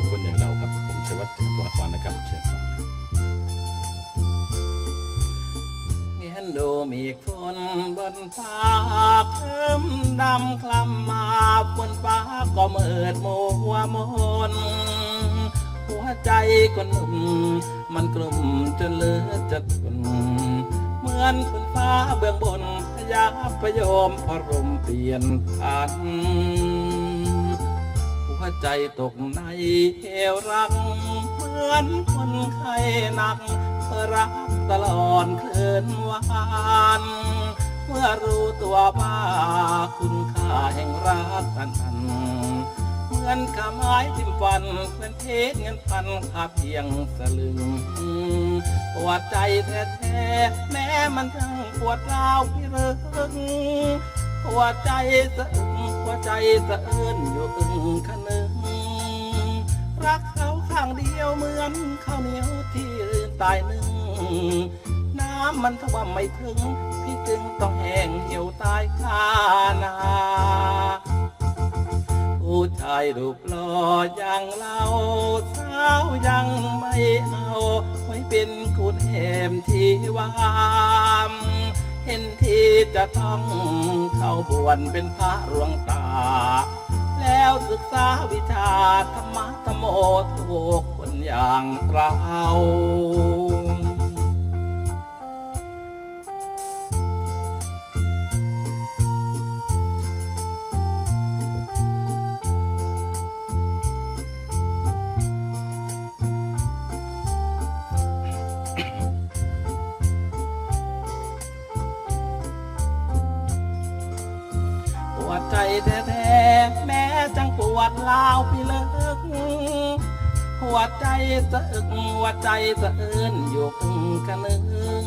คคนอย่างเราครับ ผมชวัฒน์จักรวาลวรรณกรรมเชิญฟังเห็นดูมีคนบนฟ้าเพิ่มดำคลำมาบนฟ้าก็มืดมัวมนหัวใจคนหนุ่มมันกลุ่มจนเหลือจะทนเหมือนฝนฟ้าเบื้องบนพยาพยอมพรมเปลี่ยนพัน หัวใจตกในเหวรังเหมือนคนไข้หนักเพื่อรักตลอดคืนวานเมื่อรู้ตัวว่าคุณค่าแห่งรักนั้นเหมือนกำไม้ทิ่มฟันเป็นเพชรเงินพันค่าเพียงสลึงปวดใจแท้ๆแม้มันทั้งปวดร้าวพิรึงหัวใจสะอึกหัวใจสะเอื้นอยู่อึงคะนึงรักเขาข้างเดียวเหมือนข้าวเหนียวที่ตายหนึ่งน้ำมันท่วมไม่ถึง พี่จึงต้องแห้งเหี่ยวตายคานาผู้ชายรูปหล่ออย่างเราสาวยังไม่เอาไม่เป็นคุณแหมที่วามเห็นที่จะต้องเข้าบวนเป็นพระหลวงตา ษาวิชาธรรมะธรรมโอทุกคนอย่างเราปวดใจแท้แม้ วดลาวพี่เลิก หัวใจสะอึกหัวใจสะอื้นอยู่ครึ่งคะนึง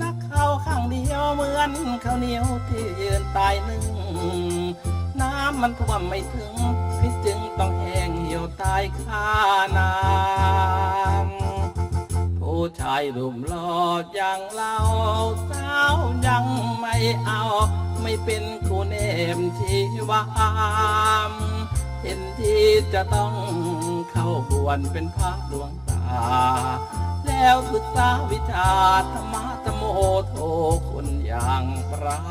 นักเข้าข้างเดียวเหมือนข้าวเหนียวที่ยืนตายหนึ่งน้ำมันท่วมไม่ถึง พี่จึงต้องแห้งเหี่ยวตายคาน้ำผู้ชายรูปหลออย่างเราสาวยังไม่เอา ไม่เป็นคู่เนมชีวามเห็นที่จะต้องเข้าบวนเป็นพระดวงตา แล้วศึกษาวิชาธรรมะธรรมโทคนอย่างเรา